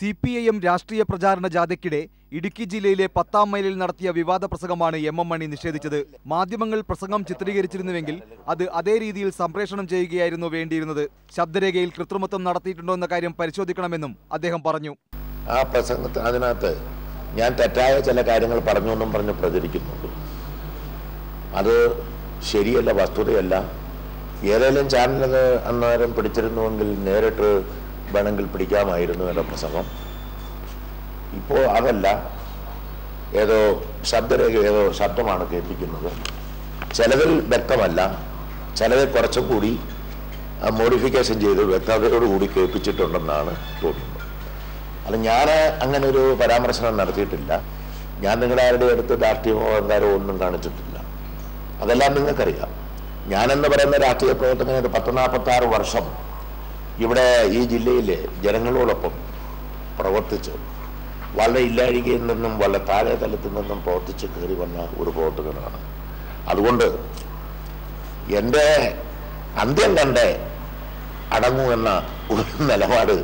C P I M രാഷ്ട്രീയ പ്രചാരണ ജാഥയ്ക്കിടെ ഇടുക്കി ജില്ലയിലെ പത്താം മൈലിൽ നടത്തിയ വിവാദ പ്രസംഗമാണ് എം എം മണി നിഷേധിച്ചത്. മാധ്യമങ്ങൾ പ്രസംഗം ചിത്രീകരിച്ചിരുന്നുവെങ്കിൽ അത് അതേ രീതിയിൽ സംപ്രേഷണം ചെയ്യുകയായിരുന്നു വേണ്ടിയിരുന്നത്. ശബ്ദരേഖയിൽ കൃത്രിമത്വം നടത്തിയിട്ടുണ്ടോ എന്ന കാര്യം പരിശോധിക്കണമെന്നും അദ്ദേഹം പറഞ്ഞു. ആ പ്രസംഗത്തിൽ അതിനകത്ത് ഞാൻ തെറ്റായ ചില കാര്യങ്ങൾ പറഞ്ഞു എന്നും പറഞ്ഞ് പ്രചരിക്കുന്നുണ്ട് അത് ശരിയല്ല വസ്തുതയല്ല. ഏതെങ്കിലും ചാനലത് അന്നേരം പിടിച്ചിരുന്നുവെങ്കിൽ നേരിട്ട് വേണമെങ്കിൽ പിടിക്കാമായിരുന്നു എന്റെ പ്രസംഗം. ഇപ്പോൾ അതല്ല. ഏതോ ശബ്ദരേഖ ഏതോ ശബ്ദമാണ് കേൾപ്പിക്കുന്നത്. ചിലതിൽ വ്യക്തമല്ല. ചിലത് കുറച്ചും കൂടി മോഡിഫിക്കേഷൻ ചെയ്ത് വ്യക്തതയോടുകൂടി കേൾപ്പിച്ചിട്ടുണ്ടെന്നാണ് തോന്നുന്നത്. അല്ല ഞാൻ അങ്ങനെ ഒരു പരാമർശനം നടത്തിയിട്ടില്ല. ഞാൻ നിങ്ങളുടെ ആരുടെ അടുത്ത് രാഷ്ട്രീയമോ എന്തായാലും ഒന്നും കാണിച്ചിട്ടില്ല. അതെല്ലാം നിങ്ങൾക്കറിയാം. ഞാനെന്ന് പറയുന്ന രാഷ്ട്രീയ പ്രവർത്തകന് പത്ത് നാൽപ്പത്തി ആറ് വർഷം ഇവിടെ ഈ ജില്ലയിലെ ജനങ്ങളോടൊപ്പം പ്രവർത്തിച്ച് വളരെ ഇല്ലാഴികയിൽ നിന്നും വളരെ താഴെ തലത്തിൽ നിന്നും പ്രവർത്തിച്ച് കയറി വന്ന ഒരു പ്രവർത്തകനാണ്. അതുകൊണ്ട് എന്റെ അന്ത്യം കണ്ട് എന്ന ഒരു നിലപാട്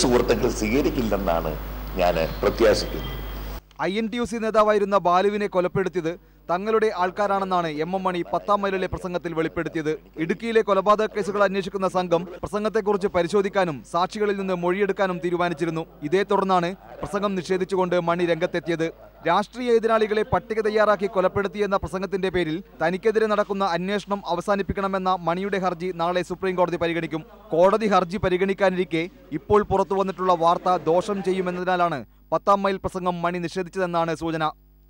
സുഹൃത്തുക്കൾ സ്വീകരിക്കില്ലെന്നാണ് ഞാൻ പ്രത്യാശിക്കുന്നത്. I N T U C നേതാവായിരുന്ന ബാലുവിനെ കൊലപ്പെടുത്തിയത് തങ്ങളുടെ ആൾക്കാരാണെന്നാണ് എം എം മണി പത്താം മൈലിലെ പ്രസംഗത്തിൽ വെളിപ്പെടുത്തിയത്. ഇടുക്കിയിലെ കൊലപാതക കേസുകൾ അന്വേഷിക്കുന്ന സംഘം പ്രസംഗത്തെക്കുറിച്ച് പരിശോധിക്കാനും സാക്ഷികളിൽ നിന്ന് മൊഴിയെടുക്കാനും തീരുമാനിച്ചിരുന്നു. ഇതേ തുടർന്നാണ് പ്രസംഗം നിഷേധിച്ചുകൊണ്ട് മണി രംഗത്തെത്തിയത്. രാഷ്ട്രീയ എതിരാളികളെ പട്ടിക തയ്യാറാക്കി കൊലപ്പെടുത്തിയെന്ന പ്രസംഗത്തിന്റെ പേരിൽ തനിക്കെതിരെ നടക്കുന്ന അന്വേഷണം അവസാനിപ്പിക്കണമെന്ന മണിയുടെ ഹർജി നാളെ സുപ്രീം കോടതി പരിഗണിക്കും. കോടതി ഹർജി പരിഗണിക്കാനിരിക്കെ ഇപ്പോൾ പുറത്തു വന്നിട്ടുള്ള വാർത്ത ദോഷം ചെയ്യുമെന്നതിനാലാണ് പത്താം മൈൽ പ്രസംഗം മണി നിഷേധിച്ചതെന്നാണ് സൂചന.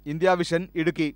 India vision Idukki.